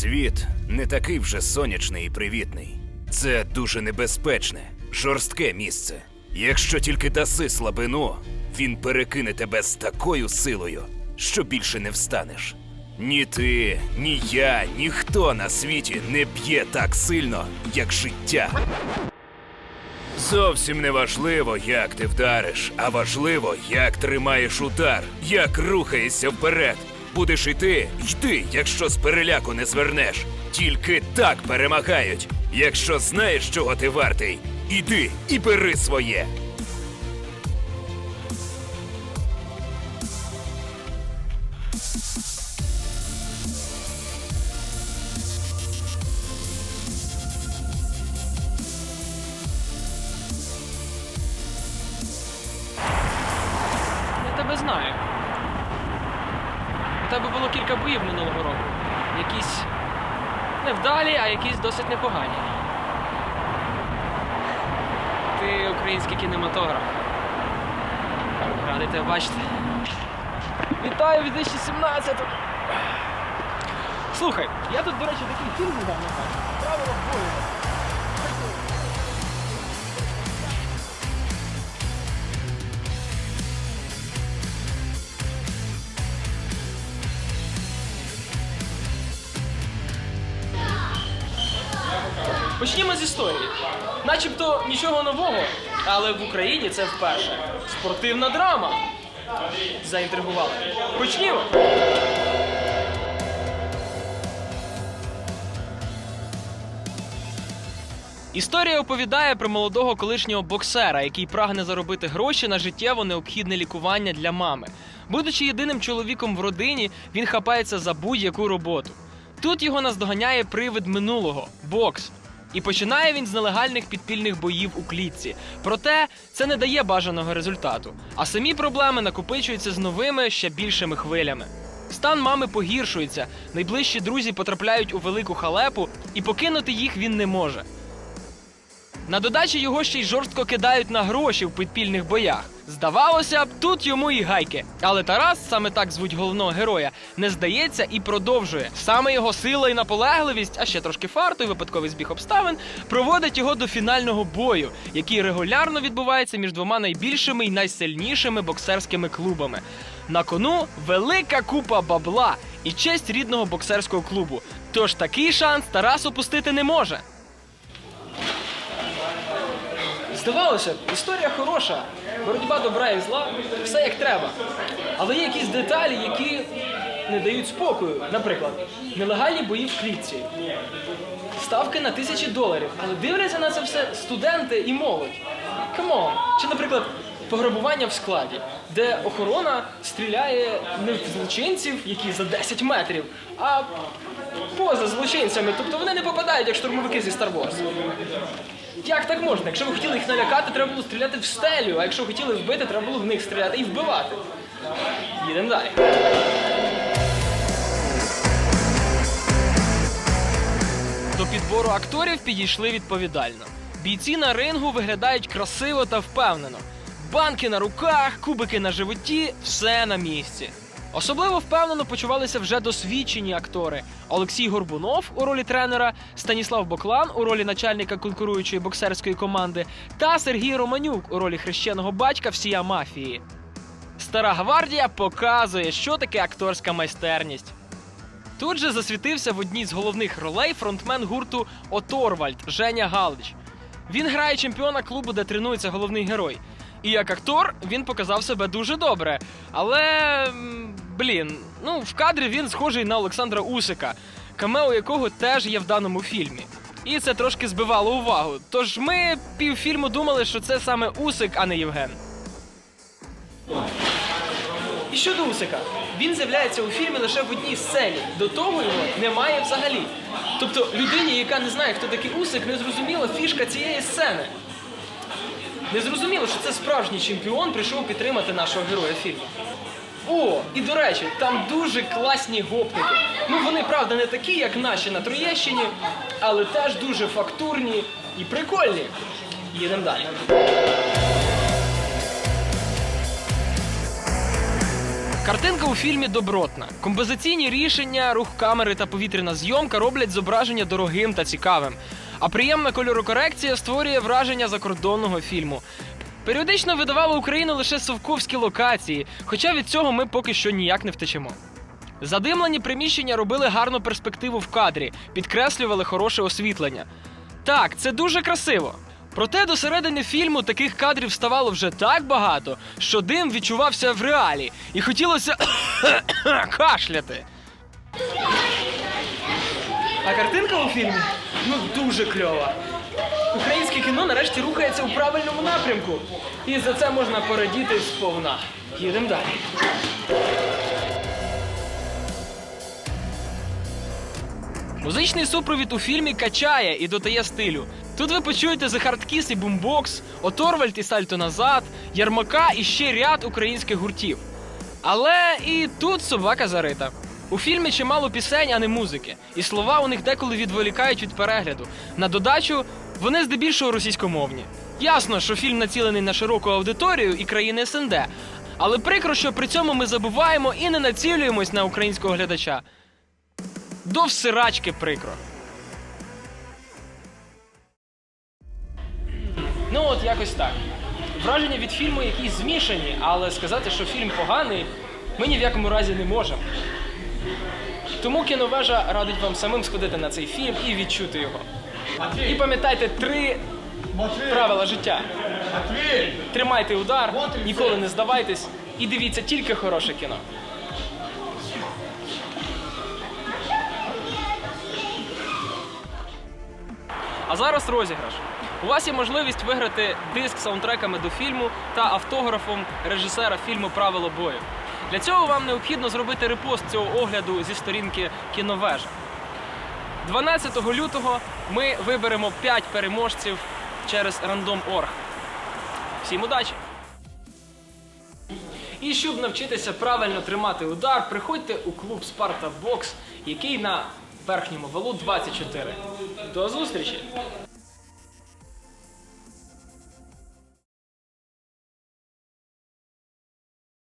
Світ не такий вже сонячний і привітний. Це дуже небезпечне, жорстке місце. Якщо тільки даси слабину, він перекине тебе з такою силою, що більше не встанеш. Ні ти, ні я, ніхто на світі не б'є так сильно, як життя. Зовсім не важливо, як ти вдариш, а важливо, як тримаєш удар, як рухаєшся вперед. Будеш іти, йди, якщо з переляку не звернеш. Тільки так перемагають. Якщо знаєш, чого ти вартий, іди і бери своє. Я У тебе було кілька боїв минулого року. Якісь невдалі, а якісь досить непогані. Ти український кінематограф. Радий тебе бачити. Вітаю 2017! Слухай, я тут, до речі, такий фільм недавно бачив. Правила бою. Почнімо з історії. Начебто нічого нового, але в Україні це вперше. Спортивна драма. Заінтригували. Почнімо. Історія оповідає про молодого колишнього боксера, який прагне заробити гроші на життєво необхідне лікування для мами. Будучи єдиним чоловіком в родині, він хапається за будь-яку роботу. Тут його наздоганяє привид минулого бокс. І починає він з нелегальних підпільних боїв у клітці. Проте це не дає бажаного результату. А самі проблеми накопичуються з новими ще більшими хвилями. Стан мами погіршується, найближчі друзі потрапляють у велику халепу, і покинути їх він не може. На додачі його ще й жорстко кидають на гроші в підпільних боях. Здавалося б, тут йому і гайки. Але Тарас, саме так звуть головного героя, не здається і продовжує. Саме його сила і наполегливість, а ще трошки фарту і випадковий збіг обставин, проводить його до фінального бою, який регулярно відбувається між двома найбільшими і найсильнішими боксерськими клубами. На кону велика купа бабла і честь рідного боксерського клубу. Тож такий шанс Тарас упустити не може. Здавалося б, історія хороша, боротьба добра і зла, все як треба. Але є якісь деталі, які не дають спокою. Наприклад, нелегальні бої в клітці, ставки на тисячі доларів, але дивляться на це все студенти і молодь. Камон. Чи, наприклад, пограбування в складі, де охорона стріляє не в злочинців, які за 10 метрів, а поза злочинцями. Тобто вони не попадають як штурмовики зі Star Wars. Як так можна? Якщо ви хотіли їх налякати, треба було стріляти в стелю, а якщо хотіли вбити, треба було в них стріляти і вбивати. Їдемо далі. До підбору акторів підійшли відповідально. Бійці на рингу виглядають красиво та впевнено. Банки на руках, кубики на животі все на місці. Особливо впевнено почувалися вже досвідчені актори: Олексій Горбунов у ролі тренера, Станіслав Боклан у ролі начальника конкуруючої боксерської команди та Сергій Романюк у ролі хрещеного батька всія мафії. Стара гвардія показує, що таке акторська майстерність. Тут же засвітився в одній з головних ролей фронтмен гурту Оторвальд Женя Галич. Він грає чемпіона клубу, де тренується головний герой. І як актор він показав себе дуже добре. Але блін, ну в кадрі він схожий на Олександра Усика, камео якого теж є в даному фільмі. І це трошки збивало увагу. Тож ми півфільму думали, що це саме Усик, а не Євген. І щодо Усика, він з'являється у фільмі лише в одній сцені. До того його немає взагалі. Тобто людині, яка не знає, хто такий Усик, не зрозуміла фішка цієї сцени. Не зрозуміло, що це справжній чемпіон прийшов підтримати нашого героя фільму. О, і до речі, там дуже класні гопники. Ну вони, правда, не такі, як наші на Троєщині, але теж дуже фактурні і прикольні. Їдемо далі. Картинка у фільмі добротна. Композиційні рішення, рух камери та повітряна зйомка роблять зображення дорогим та цікавим. А приємна кольорокорекція створює враження закордонного фільму. Періодично видавали Україну лише совковські локації, хоча від цього ми поки що ніяк не втечемо. Задимлені приміщення робили гарну перспективу в кадрі, підкреслювали хороше освітлення. Так, це дуже красиво. Проте до середини фільму таких кадрів ставало вже так багато, що дим відчувався в реалі, і хотілося кашляти. А картинка у фільмі ну дуже кльова. Українське кіно нарешті рухається у правильному напрямку. І за це можна порадіти сповна. Їдемо далі. Музичний супровід у фільмі качає і додає стилю. Тут ви почуєте Hard і Boombox, Оторвальд і Сальто назад, Ярмака і ще ряд українських гуртів. Але і тут собака зарита. У фільмі чимало пісень, а не музики, і слова у них деколи відволікають від перегляду. На додачу вони здебільшого російськомовні. Ясно, що фільм націлений на широку аудиторію і країни СНД, але прикро, що при цьому ми забуваємо і не націлюємось на українського глядача. До всирачки прикро. Ну от якось так. Враження від фільму якісь змішані, але сказати, що фільм поганий, ми ні в якому разі не можемо. Тому кіновежа радить вам самим сходити на цей фільм і відчути його. І пам'ятайте три правила життя. Тримайте удар, ніколи не здавайтесь і дивіться тільки хороше кіно. А зараз розіграш. У вас є можливість виграти диск саундтреками до фільму та автографом режисера фільму Правило бою. Для цього вам необхідно зробити репост цього огляду зі сторінки кіновежа. 12 лютого ми виберемо 5 переможців через Random.org. Всім удачі! І щоб навчитися правильно тримати удар, приходьте у клуб Спарта Бокс, який на верхньому валу 24. До зустрічі!